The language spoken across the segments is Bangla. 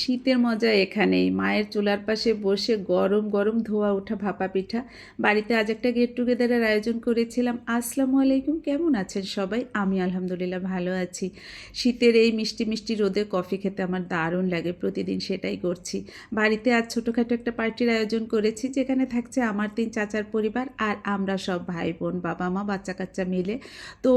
শীতের মজা এখানেই। মায়ের চুলার পাশে বসে গরম গরম ধোয়া, ওঠা, ভাপা পিঠা। বাড়িতে আজ একটা গেট টুগেদারের আয়োজন করেছিলাম। আসসালামু আলাইকুম, কেমন আছেন সবাই? আমি আলহামদুলিল্লাহ ভালো আছি। শীতের এই মিষ্টি মিষ্টি রোদে কফি খেতে আমার দারুণ লাগে, প্রতিদিন সেটাই করছি। বাড়িতে আজ ছোটোখাটো একটা পার্টির আয়োজন করেছি, যেখানে থাকছে আমার তিন চাচার পরিবার আর আমরা সব ভাই বোন বাবা মা বাচ্চা কাচ্চা মিলে। তো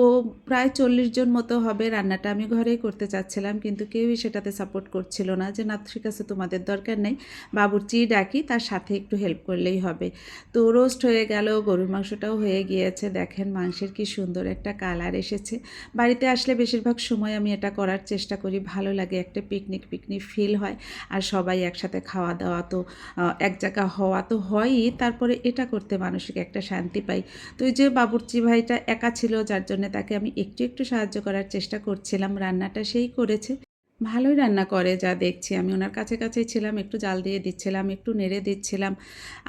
প্রায় চল্লিশ জন মতো হবে রান্নাটা আমি ঘরেই করতে চাচ্ছিলাম, কিন্তু কেউই সেটাতে সাপোর্ট করছিল না যে না ঠিক আছে তোমাদের দরকার নেই। বাবুর্চি ডাকি, তার সাথে একটু হেল্প করলেই হবে। তো রোস্ট হয়ে গেল, গরুর মাংসটাও হয়ে গিয়েছে। দেখেন মাংসের কি সুন্দর একটা কালার এসেছে। বাড়িতে আসলে বেশিরভাগ সময় আমি এটা করার চেষ্টা করি। ভালো লাগে, একটা পিকনিক পিকনিক ফিল হয়। আর সবাই একসাথে খাওয়া দাওয়া তো এক জায়গা হওয়া তো হয়ই। তারপরে এটা করতে মানসিক একটা শান্তি পাই। তো এই যে বাবুর্চি ভাইটা একা ছিল, যার জন্য তাকে আমি একটু একটু সাহায্য করার চেষ্টা করছিলাম। রান্নাটা সেই করেছে। ভালোই রান্না করে, যা দেখছি। আমি ওনার কাছে কাছেই ছিলাম, একটু জাল দিয়ে দিচ্ছিলাম, একটু নেড়ে দিচ্ছিলাম।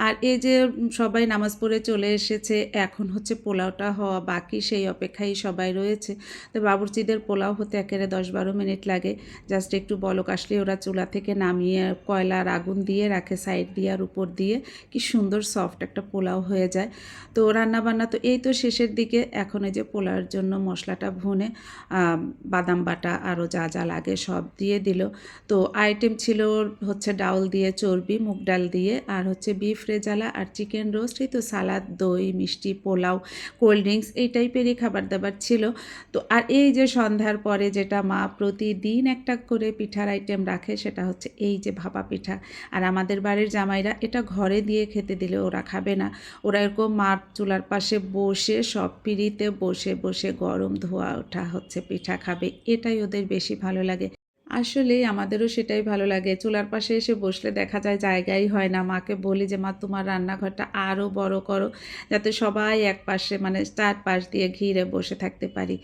আর এই যে সবাই নামাজ পড়ে চলে এসেছে, এখন হচ্ছে পোলাওটা হওয়া বাকি, সেই অপেক্ষায় সবাই রয়েছে। তো বাবুর্চিদের পোলাও হতে একেবারে দশ বারো মিনিট লাগে। জাস্ট একটু বলক আসলে ওরা চুলা থেকে নামিয়ে কয়লার আগুন দিয়ে রাখে, সাইড দিয়ে আর উপর দিয়ে। কি সুন্দর সফট একটা পোলাও হয়ে যায়। তো রান্না বান্না তো এই তো শেষের দিকে। এখন এই যে পোলাওর জন্য মশলাটা ভুনে বাদাম বাটা আরও যা যা লাগে সব দিয়ে দিল। তো আইটেম ছিল হচ্ছে ডাউল দিয়ে চর্বি, মুগ ডাল দিয়ে, আর হচ্ছে বিফ রেজালা আর চিকেন রোস্ট এই তো সালাদ দই, মিষ্টি, পোলাও কোল্ড ড্রিঙ্কস এই টাইপেরই খাবার দাবার ছিল। তো আর এই যে সন্ধ্যার পরে যেটা মা প্রতিদিন একটা করে পিঠার আইটেম রাখে সেটা হচ্ছে এই যে ভাপা পিঠা। আর আমাদের বাড়ির জামাইরা এটা ঘরে দিয়ে খেতে দিলে ওরা খাবে না। ওরা এরকম মার চুলার পাশে বসে সব পিড়িতে বসে বসে গরম ধোয়া ওঠা হচ্ছে, পিঠা খাবে, এটাই ওদের বেশি ভালো লাগে। আসলে আমাদেরও সেটাই ভালো লাগে। চুলার পাশে এসে বসলে দেখা যায় জায়গাই হয় না। মাকে বলি যে, মা, তোমার রান্নাঘরটা আরও বড় করো, যাতে সবাই এক পাশে মানে চার পাশ দিয়ে ঘিরে বসে থাকতে পারি।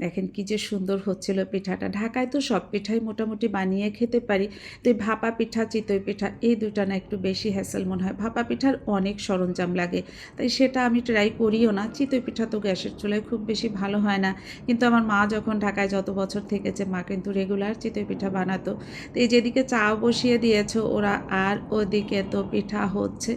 দেখেন কি যে সুন্দর হচ্ছিল পিঠাটা। ঢাকায় তো সব পিঠাই মোটামুটি বানিয়ে খেতে পারি। তো এই ভাপা পিঠা, চিতই পিঠা, এই দুটা না একটু বেশি হ্যাসেল মনে হয়। ভাপা পিঠার অনেক সরঞ্জাম লাগে, তাই সেটা আমি ট্রাই করিও না। চিতই পিঠা তো গ্যাসের চুলায় খুব বেশি ভালো হয় না। কিন্তু আমার মা যখন ঢাকায় যত বছর থেকেছে, মা কিন্তু রেগুলার চিতই পিঠা বানাতো। তো এই যেদিকে চা বসিয়ে দিয়েছে, ওরা আর ওদিকে তো পিঠা হচ্ছে।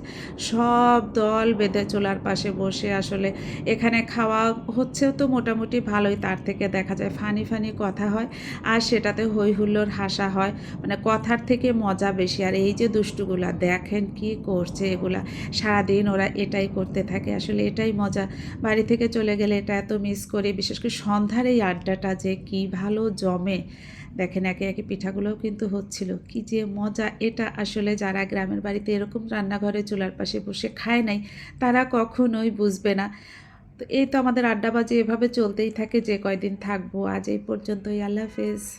সব দল বেঁধে চুলার পাশে বসে আসলে এখানে খাওয়া হচ্ছেও তো মোটামুটি ভালোই। তার থেকে দেখা যায় ফানি ফানি কথা হয় আর সেটাতে হই হুল্লোড় হাসা হয়। মানে কথার থেকে মজা বেশি। আর এই যে দুষ্টুগুলা, দেখেন কি করছে এগুলা। সারাদিন ওরা এটাই করতে থাকে। আসলে এটাই মজা। বাড়ি থেকে চলে গেলে এটা এত মিস করি। বিশেষ করে সন্ধ্যার এই আড্ডাটা যে কি ভালো জমে। দেখেন একে একে পিঠাগুলোও কিন্তু হচ্ছিল। কি যে মজা এটা আসলে যারা গ্রামের বাড়িতে এরকম রান্নাঘরে চুলার পাশে বসে খায় নাই, তারা কখনোই বুঝবে না। তো এই তো আমাদের আড্ডাবাজি এভাবে চলতেই থাকে যে কয়দিন থাকব। আজ এই পর্যন্তই। আল্লাহ হাফেজ।